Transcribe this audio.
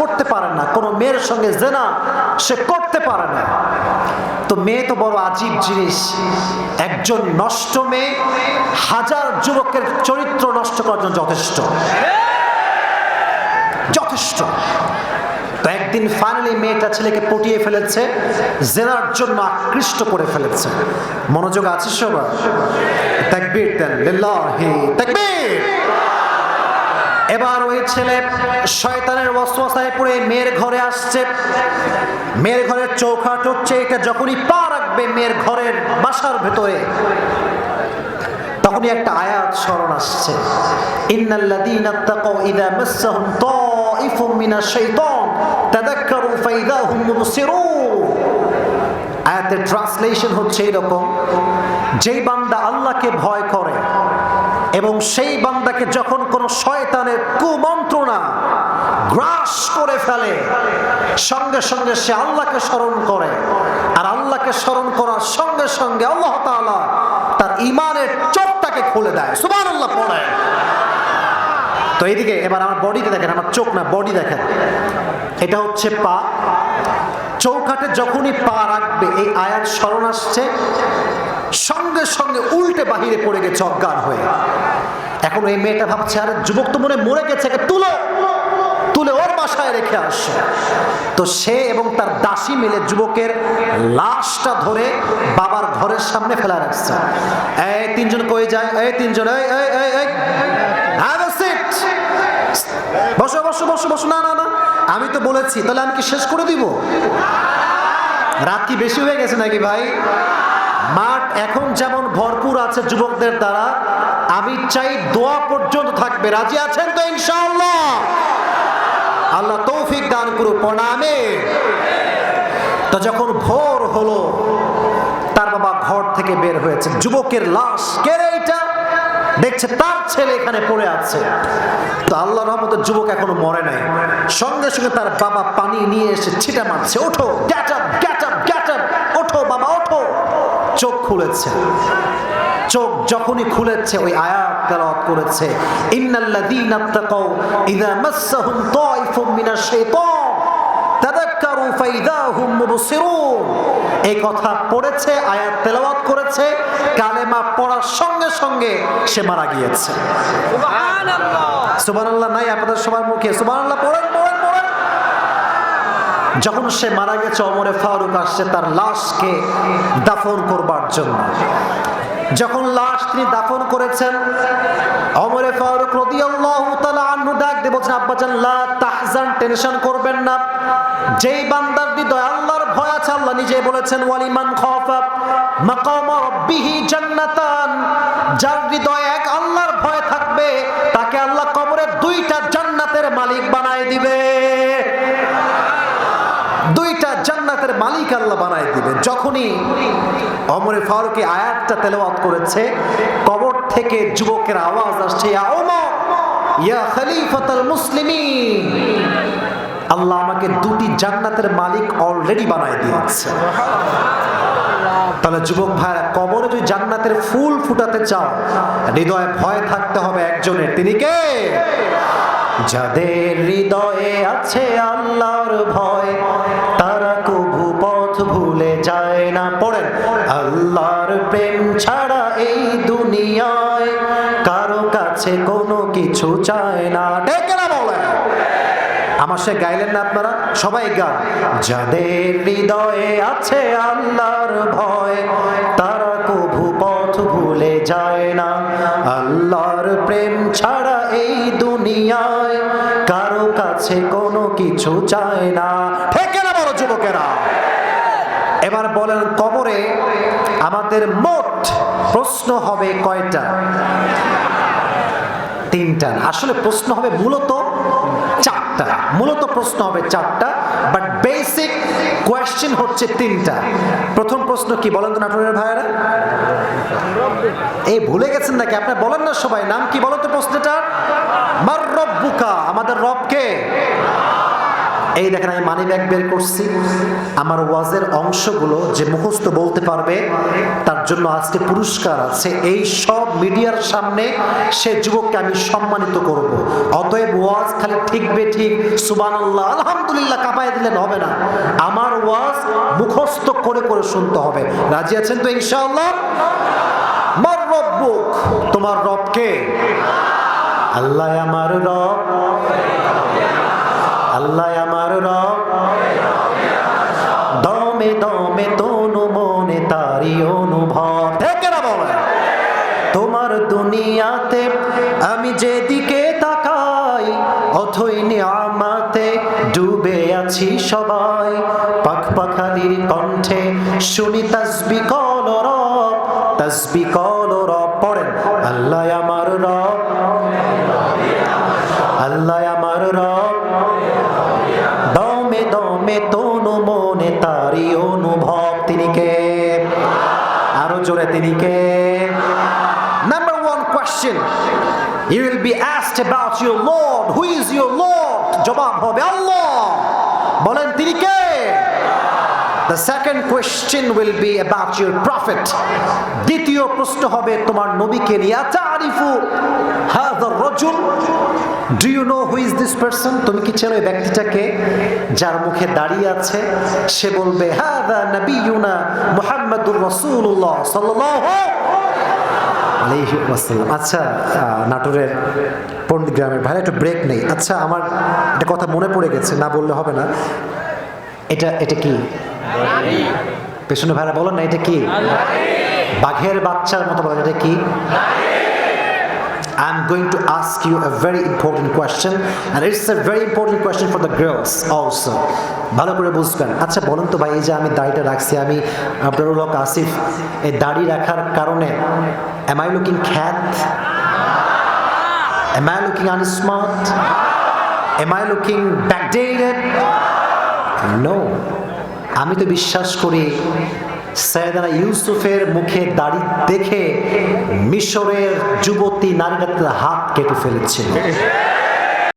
করতে পারে না, কোনো মেয়ের সঙ্গে জেনা সে করতে পারে না। তো মেয়ে তো বড় আজীব জিনিস। একজন নষ্ট মেয়ে হাজার যুবকের চরিত্র নষ্ট করার জন্য যথেষ্ট। যথেষ্ট। তো একদিন ফাইনালি মেয়েটা ছেলেকে পটিয়ে ফেলেছে, জেনার জন্য আকৃষ্ট করে ফেলেছে। মনোযোগ আছে সবার? তাকবীর দেন, লিল্লাহি তাকবীর। এবার ওই ছেলে শয়তানের ওয়াসওয়াসায় পড়ে মেয়ের ঘরে আসছে। মেয়ের ঘরের চৌখাট হচ্ছে, এটা যখনই পা রাখবে মেয়ের ঘরের বাসার ভেতরে, তখনই একটা আয়াত স্মরণ আসছে। ট্রান্সলেশন হচ্ছে এরকম, যেই বান্দা আল্লাহকে ভয় করে এবং সেই বান্দাকে যখন কোনো শয়তানের কুমন্ত্রণা গ্রাস করে ফেলে, সঙ্গে সঙ্গে সে আল্লাহকে স্মরণ করে। আর আল্লাহকে স্মরণ করার সঙ্গে সঙ্গে আল্লাহ তাআলা তার ইমানের চোখটাকে খুলে দেয়। সুবান আল্লাহ পড়ে। তো এইদিকে এবার আমার বডিতে দেখেন, আমার চোখ না বডি দেখেন। এটা হচ্ছে পা। চৌকাটে যখনই পা রাখবে, এই আয়াত স্মরণ আসছে, সঙ্গে সঙ্গে উল্টে বাহিরে পড়ে গেছে অজ্ঞান হয়ে। এখন এই মেয়েটা ভাবছে, আরে, যুবক তো মনে মরে গেছে তুলো, তুলে ওর বাসায় রেখে আসে। তো সে এবং তার দাসী মিলে যুবকের লাশটা ধরে বাবার ঘরের সামনে ফেলা রাখছে। এই তিনজন কই যায়? এই তিনজন, এই। বসো বসো বসো বসো। না না না। আমি তো বলেছি, তাহলে আমি কি শেষ করে দিব? রাত কি বেশি হয়ে গেছে নাকি ভাই? মাঠ এখন যেমন ভরপুর আছে যুবকদের দ্বারা, আমি চাই দোয়া পর্যন্ত থাকবে। রাজি আছেন তো ইনশাআল্লাহ? আল্লাহ তৌফিক দান করু প্রণামে। তো যখন ভোর হলো, তার বাবা ঘর থেকে বের হয়েছে। যুবকের লাশ, কে রে এটা? দেখছে তার ছেলে এখানে পড়ে আছে। তো আল্লাহ রহমতে যুবক এখনও মরে নাই। সঙ্গে সঙ্গে তার বাবা পানি নিয়ে এসে ছিটা মারছে। ওঠো চোখ খুলেছে। চোখ যখনই খুলেছে ওই আয়াত তেলাওয়াত করেছে। ইন্নাল্লাযীনা তাকাউ ইযা মাসসাহুম তাইফুম মিনাশ শাইতান। তাদাক্কারু ফাইদা হুম মুবসিরুন। এই কথা পড়েছে আয়াত তেলাওয়াত করেছে কালেমা পড়ার সঙ্গে সঙ্গে সে মারা গিয়েছে। সুবহানাল্লাহ নাই আপনাদের সবার মুখে। সুবহানাল্লাহ পড়েন। যখন সে মারা গেছে অমরে ফারুক আসছে তার লাশকে দাফন করবার জন্য। যখন লাশ তিনি দাফন করেছেন অমরে ফারুক যার হৃদয়ে এক আল্লাহর ভয় থাকবে তাকে আল্লাহ কবরে দুইটা জান্নাতের মালিক বানায় দিবে দুইটা মালিক আল্লাহ বানায় দিবে যখনই অমরে ফারুকি আয়াতটা তেলাওয়াত করেছে, কবর থেকে যুবকের আওয়াজ আসছে আল্লাহ আমাকে দুটি জান্নাতের মালিক অলরেডি বানায় দিয়েছে। তাহলে যুবক ভাইরা কবরে যদি জান্নাতের ফুল ফুটাতে চাও, হৃদয়ে ভয় থাকতে হবে একজনের। তিনি কে? যাদের হৃদয়ে আছে আল্লাহর ভয় ভুলে যায় না। পড়েন, আল্লাহর প্রেম ছাড়া এই দুনিয়ায় কারও কাছে কোনো কিছু চায় না। ডেকে না বলেন। আমার সে গাইলেন না আপনারা? সবাই গান। যাদের হৃদয়ে আছে আল্লাহর ভয়, তারা কভু পথ ভুলে যায় না। আল্লাহর প্রেম ছাড়া এই দুনিয়ায় কারও কাছে কোনো কিছু চায় না। ঠেকে না বড় যুবকেরা। এবার বলেন কবরে আমাদের মোট প্রশ্ন হবে কয়টা? তিনটা আসলে প্রশ্ন হবে মূলত চারটা। মূলত প্রশ্ন হবে চারটা বাট বেসিক কোয়েশ্চেন হচ্ছে তিনটা। প্রথম প্রশ্ন কি বলেন তো নাটোরের ভাইয়েরা? এই ভুলে গেছেন নাকি? আপনি বলেন না সবাই। নাম কি বলো তো প্রশ্নটা? মার রব্বুকা। আমাদের রবকে। এই দেখেন আমি মানি ব্যাগ বের করছি। আমার ওয়াজের অংশগুলো যে মুখস্থ বলতে পারবে, তার জন্য আজকে পুরস্কার আছে। এই সব মিডিয়ার সামনে সে যুবককে আমি সম্মানিত করব। অতএব ওয়াজ খালি ঠিক বে ঠিক সুবান আল্লাহ আলহামদুলিল্লাহ কাপায় দিলেন হবে না। আমার ওয়াজ মুখস্থ করে করে শুনতে হবে। রাজি আছেন তো ইনশাআল্লাহ? মার রব্বুক তোমার রবকে আল্লাহ আমার রব। আল্লাহ দমে তনু মনে তারি অনুভব। থেকে না বলে? তোমার দুনিয়াতে আমি যেদিকে তাকাই, অথই নিয়ামাতে ডুবে আছি সবাই। পাখ পাখালির কণ্ঠে শুনি তসবি কল রব, তসবি কল রব। পড়েন, আল্লাহ আমার রব, আল্লাহ আমার রব। দমে দমে তনু মনে তারি অনুভব তিনি কে আরও জোরে তিনি কে number one question you will be asked about your lord. Who is your lord? জবাব হবে আল্লাহ। বলেন তিনি কে The second question will be about your prophet. দ্বিতীয় প্রশ্ন হবে তোমার নবীকে নিয়ে তারিফু হাদা রজুল? Do you know who is this person তুমি কি চেনো ব্যক্তিটাকে? যার মুখে দাঁড়িয়ে আছে, সে বলবে হাদা নবিয়ুনা মুহাম্মাদুর রাসূলুল্লাহ সাল্লাল্লাহু আলাইহি ওয়াসাল্লাম। আচ্ছা নাটোরের পণ্ডিত গ্রামের ভাই একটু ব্রেক নেই। আচ্ছা আমার একটা কথা মনে পড়ে গেছে, না বললে হবে না। এটা এটা কি? পেছনে ভাইরা বলেন না এটা কি? বাঘের বাচ্চার মতো বলেন এটা কি? I'm going to ask you a very important question and it's a very important question for the girls also. ভালো করে বুঝবেন। আচ্ছা বলুন তো ভাই এই যে আমি দাড়িটা রাখছি আমি আব্দুল হক আসিফ এই দাড়ি রাখার কারণে এম আই লুকিং খ্যাত am I looking unsmart am I looking backdated no আমি তো বিশ্বাস করি সৈয়দানা ইউসুফের মুখে দাড়ি দেখে মিশরের যুবতী নারীরা হাত কেটে ফেলেছিল